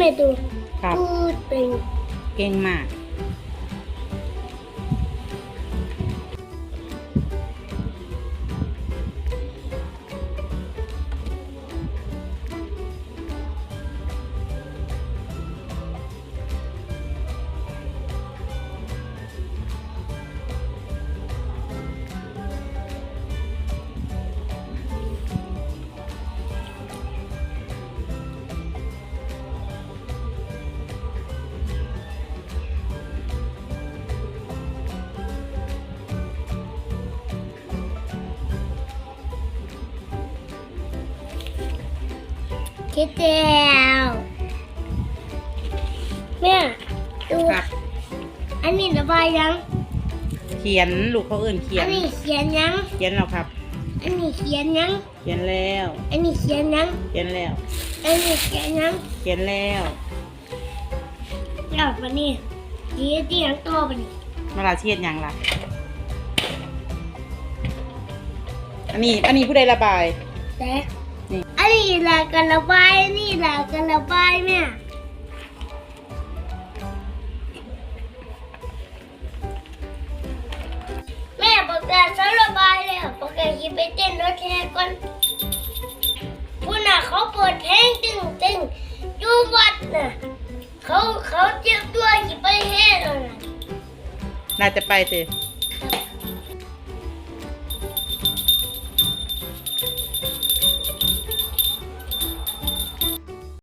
ไม่ดูพูดเป็น เก่งมาก คิดแล้วแม่ดูครับ อันนี้ระบายยังเขียนลูกเขาเอื่นเขียอัน นนี้เขียนยังเขียนแล้วครับ อันนี้เขียนยังเขียนแล้ว อันนี้เขียนยังเขียนแล้ว อันนี้เขียนยังเขียนแล้ว แล้วปะนี่ดีดีทั้งตัวปะนี่เวลาเชียดหยังล่ะ อันนี้ อันนี้ผู้ใดระบาย แต่ นี่อันนี้แหละกระบายอันนี่ละกระบายแม่แม่บอกแต่ฉันระบายแล้วบอกแต่คิไปเต้นรถแห่ก่อนพูน่ะเขาเปิดเพลงตึงตึงอยู่วัดน่ะเขาเขาเจ็บตัวคิดไปแห่แล้วน่ะน่าจะไปสิ